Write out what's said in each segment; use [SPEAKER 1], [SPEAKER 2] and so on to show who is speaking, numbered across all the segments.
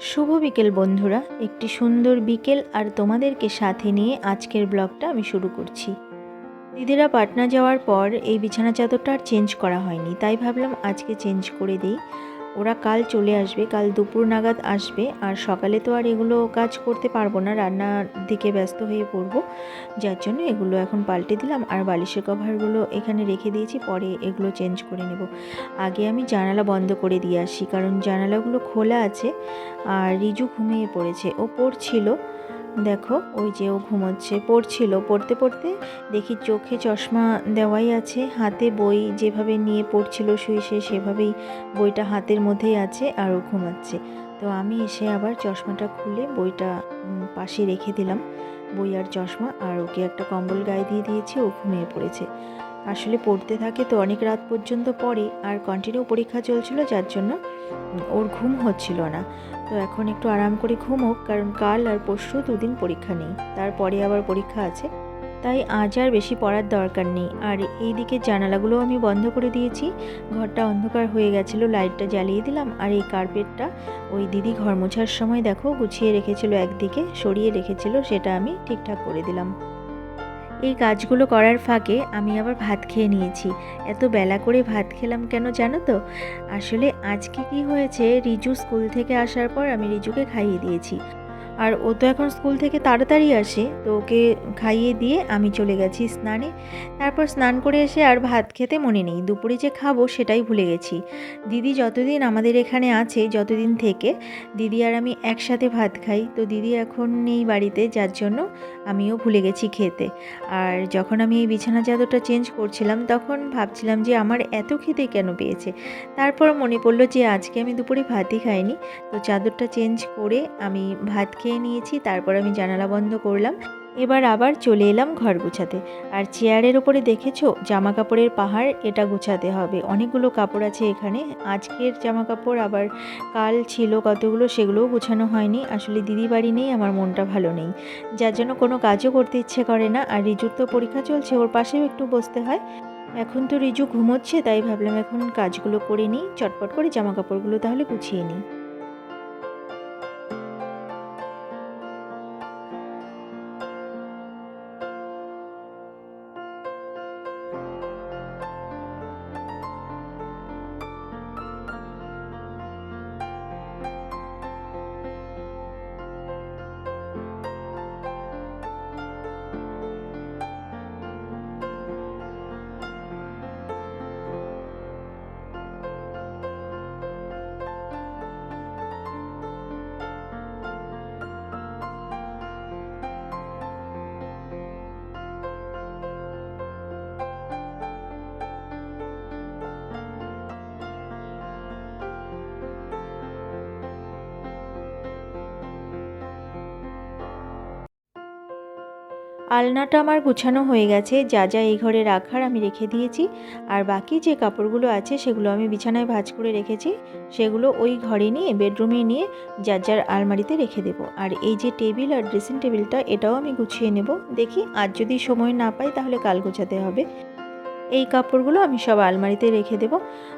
[SPEAKER 1] শুভ বিকেল, বন্ধুরা। একটি সুন্দর বিকেল আর তোমাদেরকে সাথে নিয়ে আজকের ব্লগটা আমি শুরু করছি। দিদিরা পাটনা যাওয়ার পর এই বিছানা চাদরটা আর চেঞ্জ করা হয়নি, তাই ভাবলাম আজকে চেঞ্জ করে দিই। ওরা কাল চলে আসবে, কাল দুপুর নাগাদ আসবে, আর সকালে তো আর এগুলো কাজ করতে পারব না, রান্নার দিকে ব্যস্ত হয়ে পড়ব। যার জন্য এগুলো এখন পাল্টে দিলাম, আর বালিশের কভারগুলো এখানে রেখে দিয়েছি, পরে এগুলো চেঞ্জ করে নেব। আগে আমি জানালা বন্ধ করে দিয়ে আসি, কারণ জানালাগুলো খোলা আছে, আর রিজু ঘুমিয়ে পড়েছে। ও পড়ছিল দেখো, ওই যে ও ঘুমোচ্ছে, পড়ছিল। পড়তে পড়তে দেখি চোখে চশমা দেওয়াই আছে। হাতে বই যেভাবে নিয়ে পড়ছিল শুয়ে সে সেভাবেই বইটা হাতের মধ্যেই আছে আর ও ঘুমাচ্ছে। তো আমি এসে আবার চশমাটা খুলে বইটা পাশে রেখে দিলাম। বই আর চশমা, আর ওকে একটা কম্বল গায়ে দিয়ে দিয়েছি, ও ঘুমিয়ে পড়েছে। আসলে পড়তে থাকে তো অনেক রাত পর্যন্ত পড়ে, আর কন্টিনিউ পরীক্ষা চলছিল যার জন্য ওর ঘুম হচ্ছিল না। তো এখন একটু আরাম করে ঘুমোক, কারণ কাল আর পরশু দুদিন পরীক্ষা নেই, তারপরে আবার পরীক্ষা আছে। তাই আজ আর বেশি পড়ার দরকার নেই। আর এই দিকে জানালাগুলো আমি বন্ধ করে দিয়েছি। ঘরটা অন্ধকার হয়ে গেছিল, লাইটটা জ্বালিয়ে দিলাম, আর এই কার্পেটটা ওই দিদি ঘর মোছার সময় দেখো গুছিয়ে রেখেছিল একদিকে, সরিয়ে রেখেছিল, সেটা আমি ঠিকঠাক করে দিলাম। এই কাজগুলো করার ফাঁকে আমি আবার ভাত খেয়ে নিয়েছি। এত বেলা করে ভাত খেলাম কেন জানো তো? আসলে আজকে কি হয়েছে, রিজু স্কুল থেকে আসার পর আমি রিজুকে খাইয়ে দিয়েছি। আর ও তো এখন স্কুল থেকে তাড়াতাড়ি আসে, তো ওকে খাইয়ে দিয়ে আমি চলে গেছি স্নানে। তারপর স্নান করে এসে আর ভাত খেতে মনে নেই, দুপুরে যে খাব সেটাই ভুলে গেছি। দিদি যতদিন আমাদের এখানে আছে, যতদিন থেকে, দিদি আর আমি একসাথে ভাত খাই। তো দিদি এখন নেই বাড়িতে, যার জন্য আমিও ভুলে গেছি খেতে। আর যখন আমি এই বিছানা চাদরটা চেঞ্জ করছিলাম, তখন ভাবছিলাম যে আমার এত খেতে কেন পেয়েছে? তারপর মনে পড়ল যে আজকে আমি দুপুরে ভাতই খাইনি। তো চাদরটা চেঞ্জ করে আমি ভাত খেয়ে নিয়েছি, তারপর আমি জানালা বন্ধ করলাম। এবার আবার চলে এলাম ঘর গুছাতে। আর চেয়ারের ওপরে দেখেছ জামা কাপড়ের পাহাড়, এটা গুছাতে হবে। অনেকগুলো কাপড় আছে এখানে। আজকের জামা কাপড় আবার কাল ছিল কতগুলো সেগুলোও গুছানো হয়নি। আসলে দিদি বাড়ি নেই, আমার মনটা ভালো নেই। যার জন্য কোনো কাজও করতে ইচ্ছে করে না। আর রিজুর তো পরীক্ষা চলছে, ওর পাশেও একটু বসতে হয়। এখন তো রিজু ঘুমোচ্ছে, তাই ভাবলাম এখন কাজগুলো করে নিই। চটপট করে জামা কাপড়গুলো তাহলে গুছিয়ে নিই। আলনাটা আমার গুছানো হয়ে গেছে, যা যা এই ঘরে রাখার আমি রেখে দিয়েছি। আর বাকি যে কাপড়গুলো আছে, সেগুলো আমি বিছানায় ভাঁজ করে রেখেছি। সেগুলো ওই ঘরে নিয়ে, বেডরুমে নিয়ে যার যার আলমারিতে রেখে দেব। আর এই যে টেবিল আর ড্রেসিং টেবিলটা, এটাও আমি গুছিয়ে নেব। দেখি, আজ যদি সময় না পাই, তাহলে কাল গোছাতে হবে। এই কাপড়গুলো আমি সব আলমারিতে রেখে দেব।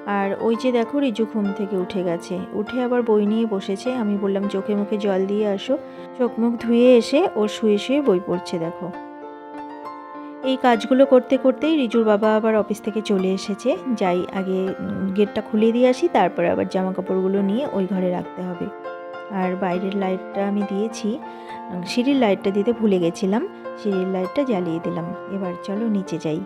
[SPEAKER 1] আর ওই যে দেখো, রিজু ঘুম থেকে উঠে গেছে। উঠে আবার বই নিয়ে বসেছে। আমি বললাম, চোখে মুখে জল দিয়ে আসো। চোখ মুখ ধুয়ে এসে ওর শুয়ে শুয়ে বই পড়ছে, দেখো। এই কাজগুলো করতে করতেই রিজুর বাবা আবার অফিস থেকে চলে এসেছে। যাই আগে গেটটা খুলে দিয়ে আসি, তারপরে আবার জামা কাপড়গুলো নিয়ে ওই ঘরে রাখতে হবে। আর বাইরের লাইটটা আমি দিয়েছি। সিঁড়ির লাইটটা দিতে ভুলে গেছিলাম। সিঁড়ির লাইটটা জ্বালিয়ে দিলাম। এবার চলো নিচে যাই।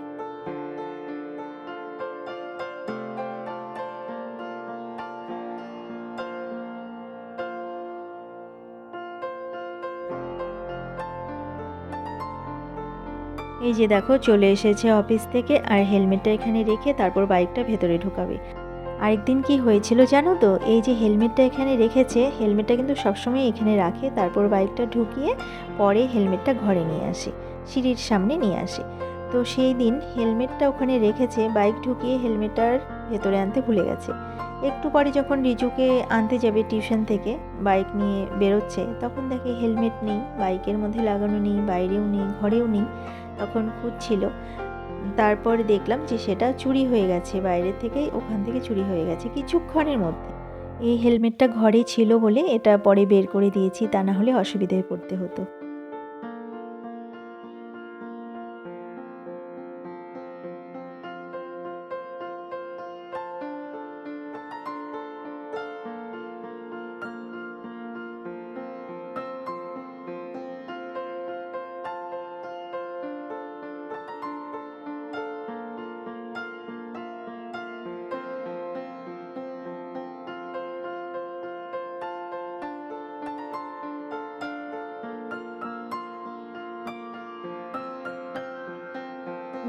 [SPEAKER 1] এই যে দেখো, চলে এসেছে অফিস থেকে আর হেলমেটটা এখানে রেখে তারপর বাইকটা ভেতরে ঢোকাবে। আরেকদিন কি হয়েছিল জানো তো? এই যে হেলমেটটা এখানে রেখেছে, হেলমেটটা কিন্তু সবসময় এখানে রাখে, তারপর বাইকটা ঢুকিয়ে পরে হেলমেটটা ঘরে নিয়ে আসে, সিঁড়ির সামনে নিয়ে আসে। তো সেই দিন হেলমেটটা ওখানে রেখেছে, বাইক ঢুকিয়ে হেলমেটটার ভেতরে আনতে ভুলে গেছে। একটু পরে যখন রিজুকে আনতে যাবে টিউশন থেকে, বাইক নিয়ে বেরোচ্ছে, তখন দেখে হেলমেট নেই, বাইকের মধ্যে লাগানো নেই, বাইরেও নেই, ঘরেও নেই। তখন খুঁজছিল। তারপর দেখলাম যে সেটা চুরি হয়ে গেছে, বাইরে থেকে ওখান থেকে চুরি হয়ে গেছে কিছুক্ষণের মধ্যে। এই হেলমেটটা ঘরে ছিল বলে এটা পরে বের করে দিয়েছি, তা না হলে অসুবিধায় পড়তে হতো।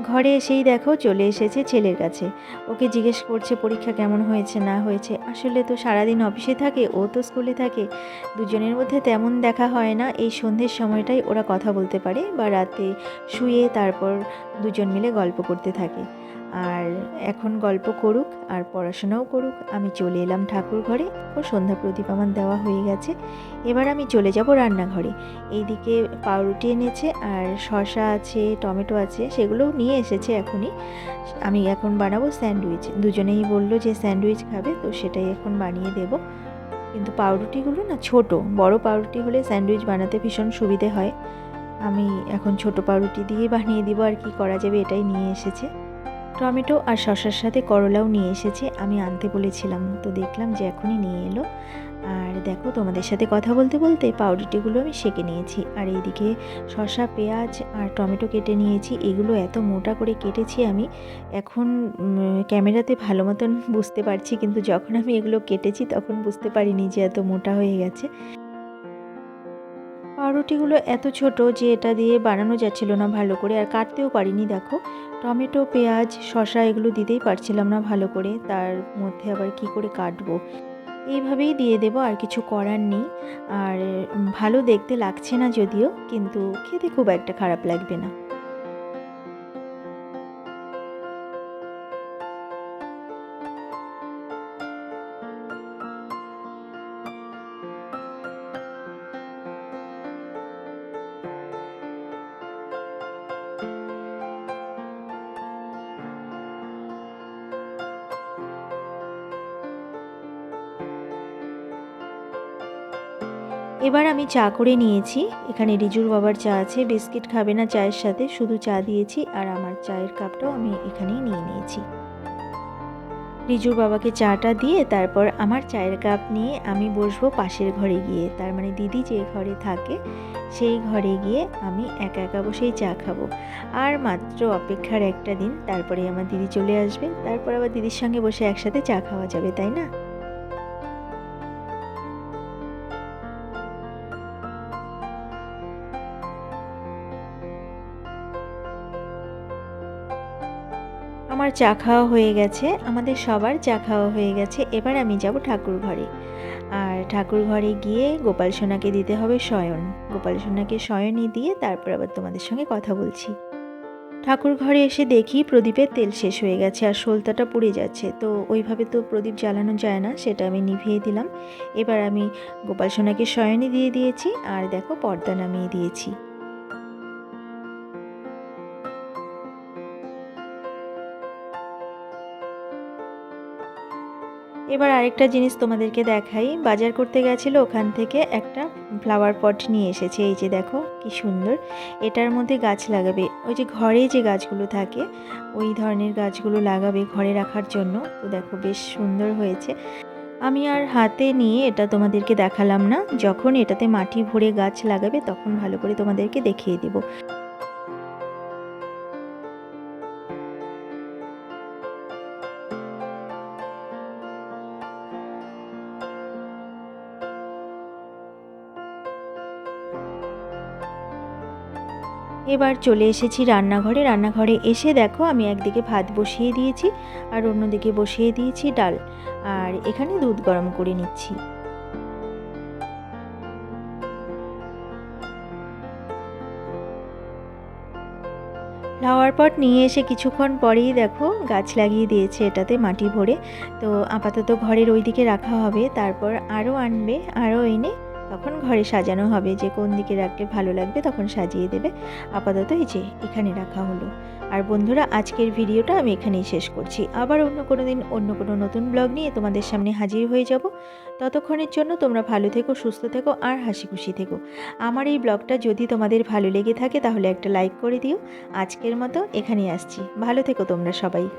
[SPEAKER 1] ঘরে এসেই দেখো চলে এসেছে ছেলের কাছে। ওকে জিজ্ঞেস করছে, পরীক্ষা কেমন হয়েছে, না হয়েছে? আসলে তো সারাদিন অফিসে থাকে, ও তো স্কুলে থাকে। দুজনের মধ্যে তেমন দেখা হয় না। এই সন্ধ্যের সময়টাই ওরা কথা বলতে পারে বা রাতে শুয়ে তারপর দুজন মিলে গল্প করতে থাকে। আর এখন গল্প করুক আর পড়াশোনাও করুক। আমি চলে এলাম ঠাকুর ঘরে ও সন্ধ্যা প্রদীপ আমার দেওয়া হয়ে গেছে। এবার আমি চলে যাব রান্নাঘরে। এইদিকে পাউরুটি এনেছে আর শসা আছে, টমেটো আছে সেগুলোও নিয়ে এসেছে এখনই। আমি এখন বানাবো স্যান্ডউইচ। দুজনেই বলল যে স্যান্ডউইচ খাবে, তো সেটাই এখন বানিয়ে দেব। কিন্তু পাউরুটিগুলো না ছোট, বড় পাউরুটি হলে স্যান্ডউইচ বানাতে ভীষণ সুবিধে হয়। আমি এখন ছোট পাউরুটি দিয়েই বানিয়ে দিব আর কি করা যাবে এটাই নিয়ে এসেছে। টমেটো আর শশার সাথে করলাও নিয়ে এসেছে। আমি আনতে বলেছিলাম, তো দেখলাম যে এখনই নিয়ে এলো। আর দেখো, তোমাদের সাথে কথা বলতে বলতে পাউরুটিগুলো আমি সেঁকে নিয়েছি। আর এইদিকে শসা, পেঁয়াজ আর টমেটো কেটে নিয়েছি। এগুলো এত মোটা করে কেটেছি আমি, এখন ক্যামেরাতে ভালো মতন বুঝতে পারছি। কিন্তু যখন আমি এগুলো কেটেছি, তখন বুঝতে পারিনি যে এত মোটা হয়ে গেছে। পাউরুটিগুলো এত ছোট যে এটা দিয়ে বানানো যাচ্ছিল না ভালো করে। আর কাটতেও পারিনি, দেখো। টমেটো, পেঁয়াজ শশা এগুলো দিতেই পারছিলাম না ভালো করে। তার মধ্যে আবার কি করে কাটবো? এইভাবেই দিয়ে দেবো, আর কিছু করার নেই। আর ভালো দেখতে লাগছে না যদিও, কিন্তু খেতে খুব একটা খারাপ লাগবে না। এবার আমি চা করে নিয়েছি। এখানে রিজুর বাবার চা আছে, বিস্কিট খাবে না চায়ের সাথে, শুধু চা দিয়েছি আর আমার চায়ের কাপটাও আমি এখানেই নিয়ে নিয়েছি। রিজুর বাবাকে চাটা দিয়ে তারপর আমার চায়ের কাপ নিয়ে আমি বসবো পাশের ঘরে গিয়ে। তার মানে দিদি যে ঘরে থাকে, সেই ঘরে গিয়ে আমি একা একা বসেই চা খাব। আর মাত্র অপেক্ষার একটা দিন তারপরে আমার দিদি চলে আসবে। তারপর আবার দিদির সঙ্গে বসে একসাথে চা খাওয়া যাবে, তাই না? আমার চা খাওয়া হয়ে গেছে, আমাদের সবার চা খাওয়া হয়ে গেছে, এবার আমি যাব ঠাকুর ঘরে। আর ঠাকুর ঘরে গিয়ে গোপাল সোনাকে দিতে হবে শয়ন। গোপাল সোনাকে শয়নই দিয়ে তারপর আবার তোমাদের সঙ্গে কথা বলছি। ঠাকুর ঘরে এসে দেখি প্রদীপের তেল শেষ হয়ে গেছে আর সলতাটা পুড়ে যাচ্ছে। তো ওইভাবে তো প্রদীপ জ্বালানো যায় না, সেটা আমি নিভিয়ে দিলাম। এবার আমি গোপাল সোনাকে শয়নই দিয়ে দিয়েছি, আর দেখো পর্দা নামিয়ে দিয়েছি। এবার আরেকটা জিনিস তোমাদেরকে দেখাই। বাজার করতে গেছিল, ওখান থেকে একটা ফ্লাওয়ার পট নিয়ে এসেছে। এই যে দেখো, কি সুন্দর। এটার মধ্যে গাছ লাগাবে। ওই যে ঘরে যে গাছগুলো থাকে, ওই ধরনের গাছগুলো লাগাবে ঘরে রাখার জন্য। তো দেখো, বেশ সুন্দর হয়েছে। আমি আর হাতে নিয়ে এটা তোমাদেরকে দেখালাম না। যখন এটাতে মাটি ভরে গাছ লাগাবে, তখন ভালো করে তোমাদেরকে দেখিয়ে দেবো। এবার চলে এসেছি রান্নাঘরে। রান্নাঘরে এসে দেখো আমি একদিকে ভাত বসিয়ে দিয়েছি আর অন্যদিকে বসিয়ে দিয়েছি ডাল। আর এখানে দুধ গরম করে নিচ্ছি। ফ্লাওয়ার পট নিয়ে এসে কিছুক্ষণ পরেই দেখো গাছ লাগিয়ে দিয়েছে এটাতে মাটি ভরে। তো আপাতত ঘরের ওই দিকে রাখা হবে, তারপর আরও আনবে, আরও এনে তখন ঘরে সাজানো হবে যে কোন দিকে রাখলে ভালো লাগবে তখন সাজিয়ে দেবে। আপাতত এই যে, এখানে রাখা হলো। আর বন্ধুরা, আজকের ভিডিওটা আমি এখানেই শেষ করছি। আবার অন্য কোনো দিন, অন্য কোনো নতুন ব্লগ নিয়ে তোমাদের সামনে হাজির হয়ে যাব। ততক্ষণের জন্য তোমরা ভালো থেকো, সুস্থ থেকো আর হাসি খুশি থেকো। আমার এই ব্লগটা যদি তোমাদের ভালো লেগে থাকে তাহলে একটা লাইক করে দিও। আজকের মতো এখানেই আসছি। ভালো থেকো তোমরা সবাই।